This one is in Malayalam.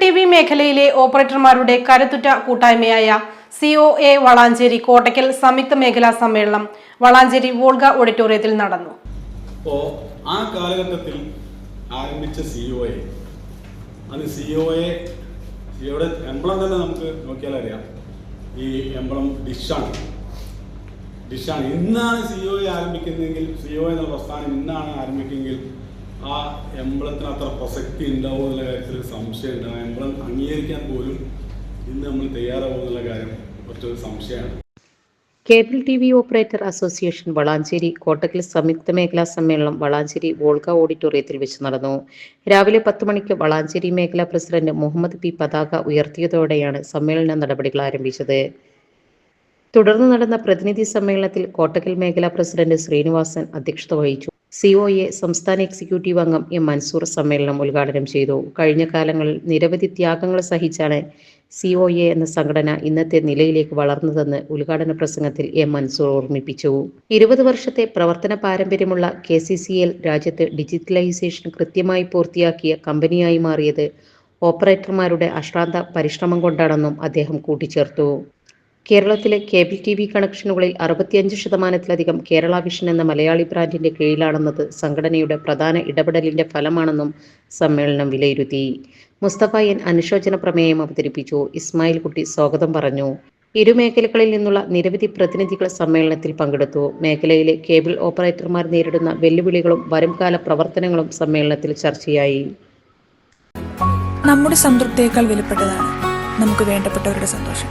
ടി വി മേഖലയിലെ ഓപ്പറേറ്റർമാരുടെ കരുത്തുറ്റ കൂട്ടായ്മയായ C O A Valanchery Kottakkal സംയുക്ത മേഖലാ സമ്മേളനം വളാഞ്ചേരി വോൾഗ ഓഡിറ്റോറിയത്തിൽ നടന്നു. അപ്പോൾ ആ കാലഘട്ടത്തിൽ ആരംഭിച്ച സി ഒ എ അത് സി ഒ എ എംബ്ലം തന്നെ നമുക്ക് നോക്കിയാൽ അറിയാം. ഈ എംബ്ലം ഡിഷാണ്. ഡിഷാണ്. ഇന്നാണ് സി ഒ എ ആരംഭിക്കുന്നതെങ്കിൽ സി ഒ എന്ന പ്രസ്ഥാനം ഇന്നാണ് ആരംഭിക്കുമെങ്കിൽ ആ എംബ്ലത്തിന് അത്ര പ്രസക്തി ഉണ്ടാവും എന്നുള്ള കാര്യത്തിൽ സംശയമുണ്ട് ആ എംബ്ലം അംഗീകരിക്കാൻ പോലും ഇന്ന് നമ്മൾ തയ്യാറാവുന്നുള്ള കാര്യം കുറച്ചൊരു സംശയമാണ്. Cable T V operator association Valanchery Kottakkal സംയുക്ത മേഖലാ സമ്മേളനം വളാഞ്ചേരി വോൾഗ ഓഡിറ്റോറിയത്തിൽ വെച്ച് നടന്നു. രാവിലെ പത്ത് മണിക്ക് വളാഞ്ചേരി മേഖലാ പ്രസിഡന്റ് മുഹമ്മദ് പി പതാക ഉയർത്തിയതോടെയാണ് സമ്മേളന നടപടികൾ ആരംഭിച്ചത്. തുടർന്ന് നടന്ന പ്രതിനിധി സമ്മേളനത്തിൽ കോട്ടക്കൽ മേഖലാ പ്രസിഡന്റ് ശ്രീനിവാസൻ അധ്യക്ഷത വഹിച്ചു. സിഒഎ സംസ്ഥാന എക്സിക്യൂട്ടീവ് അംഗം എം മൻസൂർ സമ്മേളനം ഉദ്ഘാടനം ചെയ്തു. കഴിഞ്ഞ കാലങ്ങളിൽ നിരവധി ത്യാഗങ്ങൾ സഹിച്ചാണ് സി ഒ എ എന്ന സംഘടന ഇന്നത്തെ നിലയിലേക്ക് വളർന്നതെന്ന് ഉദ്ഘാടന പ്രസംഗത്തിൽ എം മൻസൂർ ഓർമ്മിപ്പിച്ചു. ഇരുപത് വർഷത്തെ പ്രവർത്തന പാരമ്പര്യമുള്ള കെ സി സി എൽ രാജ്യത്ത് ഡിജിറ്റലൈസേഷൻ കൃത്യമായി പൂർത്തിയാക്കിയ കമ്പനിയായി മാറിയത് ഓപ്പറേറ്റർമാരുടെ അശ്രാന്ത പരിശ്രമം കൊണ്ടാണെന്നും അദ്ദേഹം കൂട്ടിച്ചേർത്തു. കേരളത്തിലെ കേബിൾ ടി വി കണക്ഷനുകളിൽ അറുപത്തിയഞ്ച് ശതമാനത്തിലധികം കേരള വിഷൻ എന്ന മലയാളി ബ്രാൻഡിന്റെ കീഴിലാണെന്നത് സംഘടനയുടെ പ്രധാന ഇടപെടലിന്റെ ഫലമാണെന്നും സമ്മേളനം വിലയിരുത്തി. മുസ്തഫ എൻ അനുശോചന പ്രമേയം അവതരിപ്പിച്ചു. ഇസ്മായിൽ കുട്ടി സ്വാഗതം പറഞ്ഞു. ഇരു മേഖലകളിൽ നിന്നുള്ള നിരവധി പ്രതിനിധികൾ സമ്മേളനത്തിൽ പങ്കെടുത്തു. മേഖലയിലെ കേബിൾ ഓപ്പറേറ്റർമാർ നേരിടുന്ന വെല്ലുവിളികളും വരുംകാല പ്രവർത്തനങ്ങളും സമ്മേളനത്തിൽ ചർച്ചയായി. നമ്മുടെ സംതൃപ്തിയേക്കാൾ വിലപ്പെട്ടതാണ്. നമുക്ക് വേണ്ടപ്പെട്ടവരുടെ സന്തോഷം.